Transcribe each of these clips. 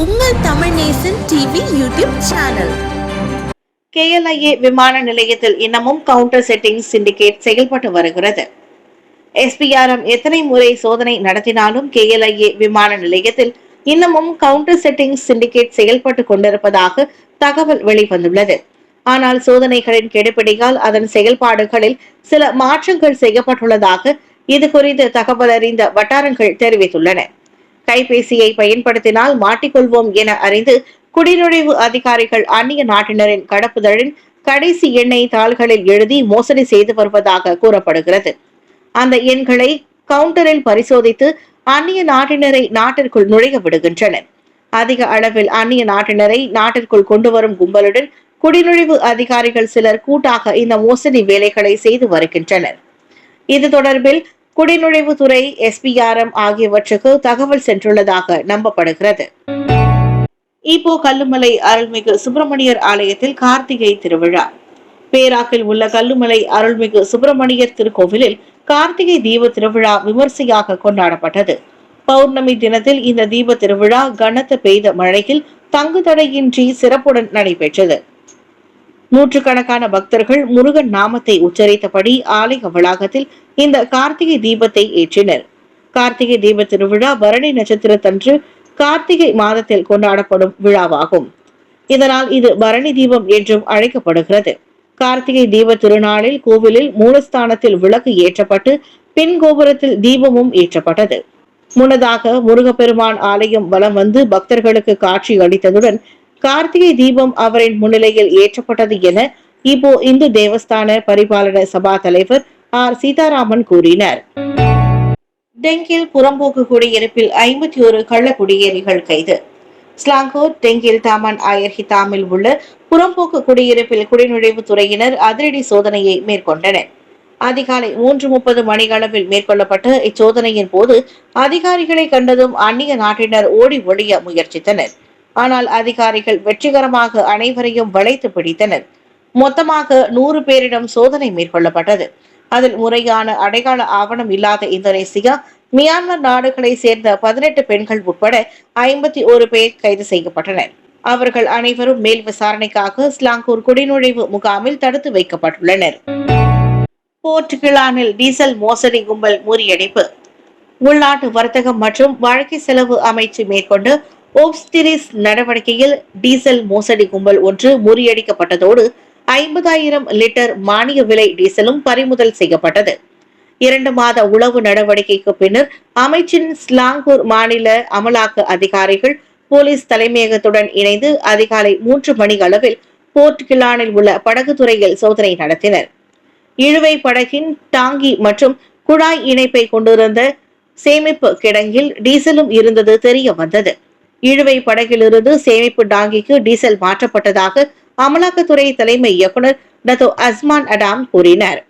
உங்கள் Tamil Nesan TV YouTube channel KLIA விமான நிலையத்தில் இன்னமும் கவுண்டர் செட்டிங் சிண்டிகேட் செயல்பட்டு வருகிறது. எஸ்பிஆர்எம் எத்தனை முறை சோதனை நடத்தினாலும் கேஎல்ஐஏ விமான நிலையத்தில் இன்னமும் கவுண்டர் செட்டிங் சிண்டிகேட் செயல்பட்டு கொண்டிருப்பதாக தகவல் வெளிவந்துள்ளது. ஆனால் சோதனைகளின் கெடுபிடியால் அதன் செயல்பாடுகளில் சில மாற்றங்கள் செய்யப்பட்டுள்ளதாக இது குறித்து தகவல் அறிந்த வட்டாரங்கள் தெரிவித்துள்ளன. கைபேசியை பயன்படுத்தினால் மாட்டிக்கொள்வோம் என அறிந்து குடிநுழைவு அதிகாரிகள் அந்நிய நாட்டினரின் கடப்புதழின் கடைசி எண்ணை தாள்களில் எழுதி மோசடி செய்து வருவதாக கூறப்படுகிறது. அந்த எண்களை கவுண்டரில் பரிசோதித்து அந்நிய நாட்டினரை நாட்டிற்குள் நுழைய விடுகின்றனர். அதிக அளவில் அந்நிய நாட்டினரை நாட்டிற்குள் கொண்டு வரும் கும்பலுடன் குடிநுழைவு அதிகாரிகள் சிலர் கூட்டாக இந்த மோசடி வேலைகளை செய்து வருகின்றனர். இது தொடர்பில் குடிநுழைவுத்துறை எஸ்பிஆர்எம் ஆகியவற்றுக்கு தகவல் சென்றுள்ளதாக நம்பப்படுகிறது. இப்போ கல்லுமலை அருள்மிகு சுப்பிரமணியர் ஆலயத்தில் கார்த்திகை திருவிழா. பேராக்கில் உள்ள கல்லுமலை அருள்மிகு சுப்பிரமணியர் திருக்கோவிலில் கார்த்திகை தீப திருவிழா விமர்சையாக கொண்டாடப்பட்டது. பௌர்ணமி தினத்தில் இந்த தீப திருவிழா கனத்த பெய்த மழையில் தங்கு தடையின்றி சிறப்புடன் நடைபெற்றது. நூற்றுக்கணக்கான பக்தர்கள் முருகன் நாமத்தை உச்சரித்தபடி ஆலய வளாகத்தில் இந்த கார்த்திகை தீபத்தை ஏற்றினர். கார்த்திகை தீப திருவிழா பரணி நட்சத்திரத்தன்று கார்த்திகை மாதத்தில் கொண்டாடப்படும் விழாவாகும். இதனால் இது பரணி தீபம் என்றும் அழைக்கப்படுகிறது. கார்த்திகை தீப திருநாளில் கோவிலில் மூலஸ்தானத்தில் விளக்கு ஏற்றப்பட்டு பின் கோபுரத்தில் தீபமும் ஏற்றப்பட்டது. முன்னதாக முருகப்பெருமான் ஆலயம் வலம் வந்து பக்தர்களுக்கு காட்சி அளித்ததுடன் கார்த்திகை தீபம் அவரின் முன்னிலையில் ஏற்றப்பட்டது என இப்போ இந்து தேவஸ்தான பரிபாலன சபா தலைவர் ஆர். சீதாராமன் கூறினார். டெங்கில் புறம்போக்கு குடியிருப்பில் ஐம்பத்தி ஒரு கள்ள குடியேறிகள் கைது. ஸ்லாங்கூர் டெங்கில் தாமன் ஆயர் ஹிதாமில் உள்ள புறம்போக்கு குடியிருப்பில் குடிநுழைவு துறையினர் அதிரடி சோதனையை மேற்கொண்டனர். அதிகாலை மூன்று முப்பது மணி அளவில் மேற்கொள்ளப்பட்ட இச்சோதனையின் போது அதிகாரிகளை கண்டதும் அந்நிய நாட்டினர் ஓடி ஒழிய முயற்சித்தனர். ஆனால் அதிகாரிகள் வெற்றிகரமாக அனைவரையும் வளைத்து பிடித்தனர். மொத்தமாக நூறு பேரிடம் சோதனை மேற்கொள்ளப்பட்டது. அதில் முறையான அடையாள ஆவணம் இல்லாத இந்தோனேசியா மியான்மர் நாடுகளை சேர்ந்த பதினெட்டு பெண்கள் உட்பட ஐம்பத்தி ஒரு பேர் கைது செய்யப்பட்டனர். அவர்கள் அனைவரும் மேல் விசாரணைக்காக ஸ்லாங்கூர் குடிநுழைவு முகாமில் தடுத்து வைக்கப்பட்டுள்ளனர். போர்ட் டீசல் மோசடி கும்பல் முறியடிப்பு. உள்நாட்டு வர்த்தகம் மற்றும் வாழ்க்கை செலவு அமைச்சு மேற்கொண்டு ஓப்ஸ்திரிஸ் நடவடிக்கையில் டீசல் மோசடி கும்பல் ஒன்று முறியடிக்கப்பட்டதோடு ஐம்பதாயிரம் லிட்டர் மானிய விலை டீசலும் பறிமுதல் செய்யப்பட்டது. இரண்டு மாத உளவு நடவடிக்கைக்கு பின்னர் அமைச்சின் ஸ்லாங்கூர் மாநில அமலாக்க அதிகாரிகள் போலீஸ் தலைமையகத்துடன் இணைந்து அதிகாலை மூன்று மணி அளவில் போர்ட் கிலானில் உள்ள படகு துறையில் சோதனை நடத்தினர். இழுவை படகின் டாங்கி மற்றும் குழாய் இணைப்பை கொண்டிருந்த சேமிப்பு கிடங்கில் டீசலும் இருந்தது தெரிய வந்தது. இழுவை படகிலிருந்து சேமிப்பு டாங்கிக்கு டீசல் மாற்றப்பட்டதாக அமலாக்கத்துறை தலைமை இயக்குனர் டத்தோ அஸ்மான் அடாம் கூறினார்.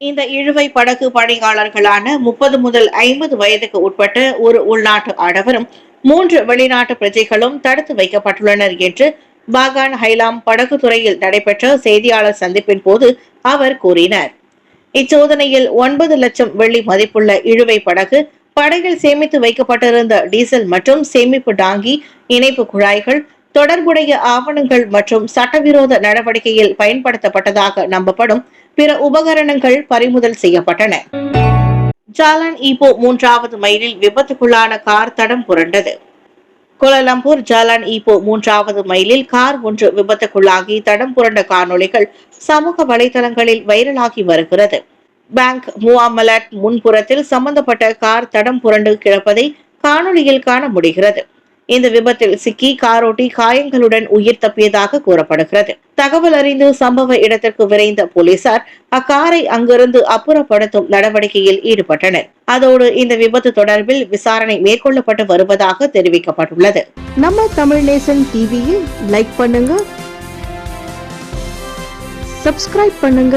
இந்த இழுவை படகு பணியாளர்களான முப்பது முதல் ஐம்பது வயதுக்கு உட்பட்ட ஒரு உள்நாட்டு ஆடவரும் மூன்று வெளிநாட்டு பிரஜைகளும் தடுத்து வைக்கப்பட்டுள்ளனர் என்று பாகான் ஹைலாம் படகு துறையில் நடைபெற்ற செய்தியாளர் சந்திப்பின் போது அவர் கூறினார். இச்சோதனையில் ஒன்பது லட்சம் வெள்ளி மதிப்புள்ள இழுவை படகு படைகள் சேமித்து வைக்கப்பட்டிருந்த டீசல் மற்றும் சேமிப்பு டாங்கி இணைப்பு குழாய்கள் தொடர்புடைய ஆவணங்கள் மற்றும் சட்டவிரோத நடவடிக்கையில் பயன்படுத்தப்பட்டதாக நம்பப்படும் பிற உபகரணங்கள் பறிமுதல் செய்யப்பட்டன. ஜாலான் ஈப்போ மூன்றாவது மைலில் விபத்துக்குள்ளான கார் தடம் புரண்டது. கோலாலம்பூர் ஜாலான் இபோ மூன்றாவது மைலில் கார் ஒன்று விபத்துக்குள்ளாகி தடம் புரண்ட காணொளிகள் சமூக வலைதளங்களில் வைரலாகி வருகிறது. பேங்க் முவாமலட் முன்புறத்தில் சம்பந்தப்பட்ட கார் தடம் புரண்டு கிடப்பதை காணொலியில் காண முடிகிறது. இந்த விபத்தில் சிக்கி காரோட்டி காயங்களுடன் உயிர் தப்பியதாக கூறப்படுகிறது. தகவல் அறிந்து சம்பவ இடத்திற்கு விரைந்த போலீசார் அக்காரை அங்கிருந்து அப்புறப்படுத்தும் நடவடிக்கையில் ஈடுபட்டனர். அதோடு இந்த விபத்து தொடர்பில் விசாரணை மேற்கொள்ளப்பட்டு வருவதாக தெரிவிக்கப்பட்டுள்ளது. நம்ம தமிழ் நேசன் டிவியை லைக் பண்ணுங்க சப்ஸ்கிரைப் பண்ணுங்க.